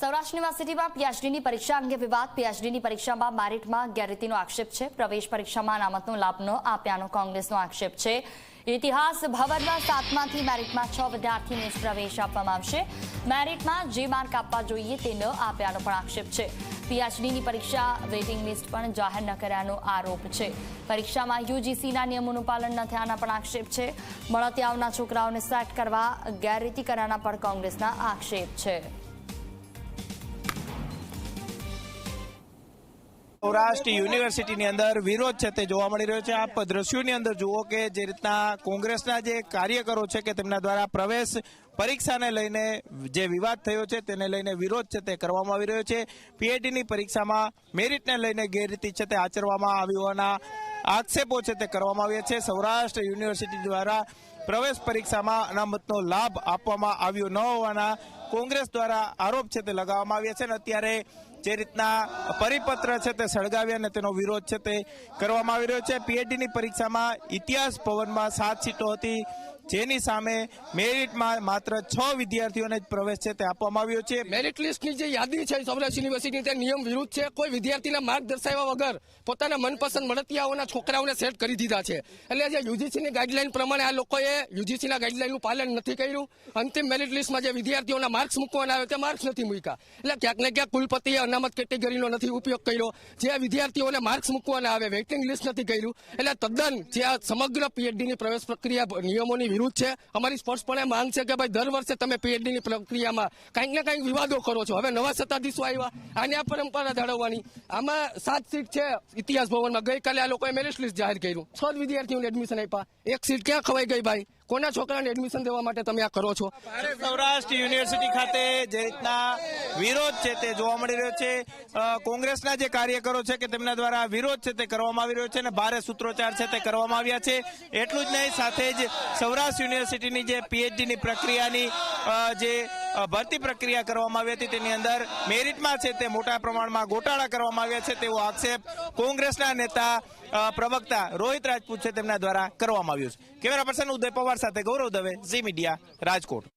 સૌરાષ્ટ્ર યુનિવર્સિટીમાં પીએચડીની પરીક્ષા અંગે વિવાદ. પીએચડીની પરીક્ષામાં મેરિટમાં ગેરરીતિનો આક્ષેપ છે. પ્રવેશ પરીક્ષામાં અનામતનો લાભ ન આપ્યાનો કોંગ્રેસનો આક્ષેપ છે. ઇતિહાસ ભવનમાં સાતમાંથી મેરિટમાં છ વિદ્યાર્થીને પ્રવેશ આપવામાં આવશે. મેરિટમાં જે માર્ક આપવા જોઈએ તે ન આપ્યાનો પણ આક્ષેપ છે. પીએચડીની પરીક્ષા વેઇટિંગ લિસ્ટ પણ જાહેર ન કર્યાનો આરોપ છે. પરીક્ષામાં યુજીસીના નિયમોનું પાલન ન થયાના પણ આક્ષેપ છે. મળતિયાઓના છોકરાઓને સેટ કરવા ગેરરીતિ કર્યાના પણ કોંગ્રેસના આક્ષેપ છે. સૌરાષ્ટ્ર યુનિવર્સિટીની અંદર વિરોધ છે તે જોવા મળી રહ્યો છે. આપ દ્રશ્યોની અંદર જુઓ કે જે રીતના કોંગ્રેસના જે કાર્યકરો છે કે તેમના દ્વારા પ્રવેશ પરીક્ષાને લઈને જે વિવાદ થયો છે તેને લઈને વિરોધ છે તે કરવામાં આવી રહ્યો છે. પીએચડીની પરીક્ષામાં મેરિટને લઈને ગેરરીતિ છે તે આચરવામાં આવી હોવાના આક્ષેપો છે તે કરવામાં આવ્યા છે. સૌરાષ્ટ્ર યુનિવર્સિટી દ્વારા પ્રવેશ પરીક્ષામાં અનામતનો લાભ આપવામાં આવ્યો ન હોવાના કોંગ્રેસ દ્વારા આરોપ છે તે લગાવવામાં આવ્યા છે અને અત્યારે જે રીતના પરિપત્ર છે તે સળગાવ્યા અને તેનો વિરોધ છે તે કરવામાં આવી રહ્યો છે. પીએચડીની પરીક્ષામાં ઇતિહાસ ભવનમાં સાત સીટો હતી. જેની સામે મેરિટમાં માત્ર છ વિદ્યાર્થીઓને જ પ્રવેશ છે તે આપવામાં આવ્યો છે. મેરિટ લિસ્ટની જે યાદી છે સૌરાષ્ટ્ર યુનિવર્સિટી તે નિયમ વિરુદ્ધ છે. કોઈ વિદ્યાર્થીના માર્ક દર્શાવ્યા વગર પોતાના મનપસંદ મળતિયાઓના છોકરાઓને સેટ કરી દીધા છે. એટલે જે યુજીસીની ગાઈડલાઈન પ્રમાણે આ લોકોએ યુજીસીના ગાઈડલાઈનનું પાલન નથી કર્યું. અંતિમ મેરિટ લિસ્ટમાં જે વિદ્યાર્થીઓના માર્ક્સ મૂકવાના આવે તે માર્ક્સ નથી મૂક્યા. એટલે ક્યાંક ને ક્યાંક કુલપતિએ અનામત કેટેગરીનો નથી ઉપયોગ કર્યો. જે વિદ્યાર્થીઓને માર્ક્સ મૂકવાના આવે વેઇટિંગ લિસ્ટ નથી કર્યું. એટલે તદ્દન જે આ સમગ્ર પીએચડીની પ્રવેશ પ્રક્રિયા નિયમોની વિરુદ્ધ છે? અમારી સ્પષ્ટપણે માંગ છે કે ભાઈ દર વર્ષે તમે પીએચડીની પ્રક્રિયામાં કંઈક ને કંઈક વિવાદો કરો છો. હવે નવા સત્તાધીશો આવ્યા, આને આ પરંપરા જાળવવાની. આમાં સાત સીટ છે ઇતિહાસ ભવનમાં. ગઈકાલે આ લોકોએ મેરિટ લિસ્ટ જાહેર કર્યું. છ વિદ્યાર્થીઓને એડમિશન આપ્યા. એક સીટ ક્યાં ખવાઈ ગઈ ભાઈ? કોના છોકરાને એડમિશન દેવા માટે તમે આ કરો છો? સૌરાષ્ટ્ર યુનિવર્સિટી ખાતે જે રીતના વિરોધ છે તે જોવા મળી રહ્યો છે. કોંગ્રેસના જે કાર્યકરો છે કે તેમના દ્વારા વિરોધ છે તે કરવામાં આવી રહ્યો છે અને ભારે સૂત્રોચ્ચાર છે તે કરવામાં આવ્યા છે. એટલું જ નહીં, સાથે જ સૌરાષ્ટ્ર યુનિવર્સિટીની જે પીએચડીની પ્રક્રિયાની જે ભરતી પ્રક્રિયા કરવામાં આવી હતી. તેની અંદર મેરિટમાં છે તે મોટા પ્રમાણમાં ગોટાળા કરવામાં આવ્યા છે તેવો આક્ષેપ કોંગ્રેસના નેતા પ્રવક્તા રોહિત રાજપૂત છે તેમના દ્વારા કરવામાં આવ્યો છે. કેમેરા પર્સન ઉદય પવાર સાથે ગૌરવ દવે, ઝી મીડિયા, રાજકોટ.